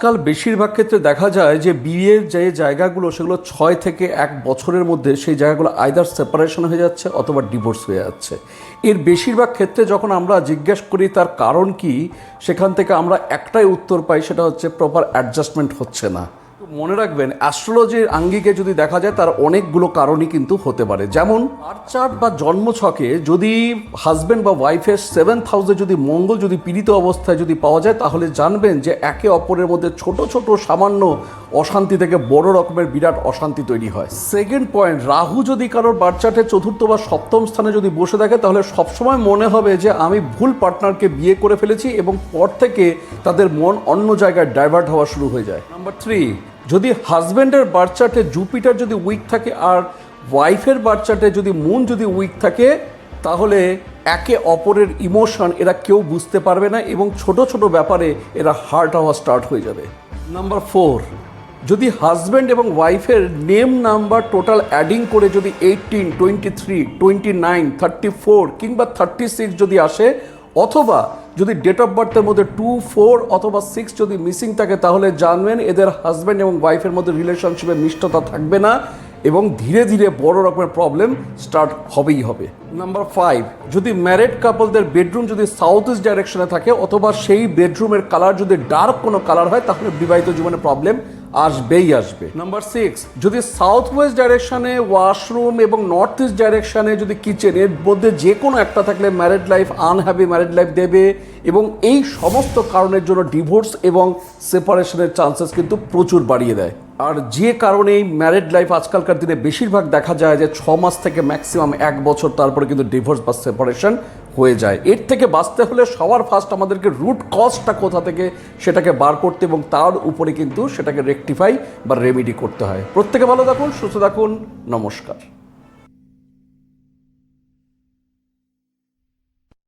আজকাল বেশিরভাগ ক্ষেত্রে দেখা যায় যে বিয়ের যে জায়গাগুলো, সেগুলো ছয় থেকে এক বছরের মধ্যে সেই জায়গাগুলো আইদার সেপারেশন হয়ে যাচ্ছে অথবা ডিভোর্স হয়ে যাচ্ছে। এর বেশিরভাগ ক্ষেত্রে যখন আমরা জিজ্ঞেস করি তার কারণ কি, সেখান থেকে আমরা একটাই উত্তর পাই, সেটা হচ্ছে প্রপার অ্যাডজাস্টমেন্ট হচ্ছে না। মনে রাখবেন অ্যাস্ট্রোলজির আঙ্গিকে যদি দেখা যায়, তার অনেকগুলো কারণই কিন্তু হতে পারে। যেমন চার্ট বা জন্মছকে যদি হাজব্যান্ড বা ওয়াইফের সেভেন্থ হাউসে যদি মঙ্গল, যদি পীড়িত অবস্থায় যদি পাওয়া যায়, তাহলে জানবেন যে একে অপরের মধ্যে ছোট ছোট, সামান্য অশান্তি থেকে বড় রকমের বিরাট অশান্তি তৈরি হয়। সেকেন্ড পয়েন্ট রাহু যদি কারোর বাচ্চাটের চতুর্থ বা সপ্তম স্থানে যদি বসে থাকে, তাহলে সবসময় মনে হবে যে আমি ভুল পার্টনারকে বিয়ে করে ফেলেছি এবং পর থেকে তাদের মন অন্য জায়গায় ডাইভার্ট হওয়া শুরু হয়ে যায়। নাম্বার থ্রি যদি হাজব্যান্ডের বাচ্চাটে জুপিটার যদি উইক থাকে আর ওয়াইফের বাচ্চাটে যদি মুন যদি উইক থাকে তাহলে একে অপরের ইমোশন এরা কেউ বুঝতে পারবে না এবং ছোট ছোট ব্যাপারে এরা হার্ট হওয়া স্টার্ট হয়ে যাবে। নাম্বার ফোর যদি হাজব্যান্ড এবং ওয়াইফের নেম নাম্বার টোটাল অ্যাডিং করে যদি eighteen twenty three twenty nine thirty four কিংবা থার্টি সিক্স যদি আসে অথবা যদি ডেট অফ বার্থের মধ্যে টু ফোর অথবা সিক্স যদি মিসিং থাকে, তাহলে জানবেন এদের হাজব্যান্ড এবং ওয়াইফের মধ্যে রিলেশনশিপে মিষ্টতা থাকবে না। এবং ধীরে ধীরে বড় রকমের প্রবলেম স্টার্ট হবেই হবে। নাম্বার ফাইভ যদি ম্যারেড কাপলদের বেডরুম যদি সাউথ ইস্ট ডাইরেকশনে থাকে অথবা সেই বেডরুমের কালার যদি ডার্ক কোনো কালার হয়, তাহলে বিবাহিত জীবনে প্রবলেম আসবেই আসবে। নাম্বার সিক্স যদি সাউথ ওয়েস্ট ডাইরেকশনে ওয়াশরুম এবং নর্থ ইস্ট ডাইরেকশনে যদি কিচেন এর মধ্যে যে কোনো একটা থাকলে married life unhappy married life দেবে এবং এই সমস্ত কারণের জন্য ডিভোর্স এবং সেপারেশনের চান্সেস কিন্তু প্রচুর বাড়িয়ে দেয়। আর যে কারণে এই ম্যারেড লাইফ আজকালকার দিনে বেশিরভাগ দেখা যায় যে ছ মাস থেকে ম্যাক্সিমাম এক বছর তারপরে কিন্তু ডিভোর্স বা সেপারেশন হয়ে যায়। এর থেকে বাঁচতে হলে সবার ফার্স্ট আমাদেরকে রুট কজটা কোথা থেকে সেটাকে বার করতে এবং তার উপরে কিন্তু সেটাকে রেকটিফাই বা রেমিডি করতে হয়। প্রত্যেকে ভালো থাকুন, সুস্থ থাকুন, নমস্কার।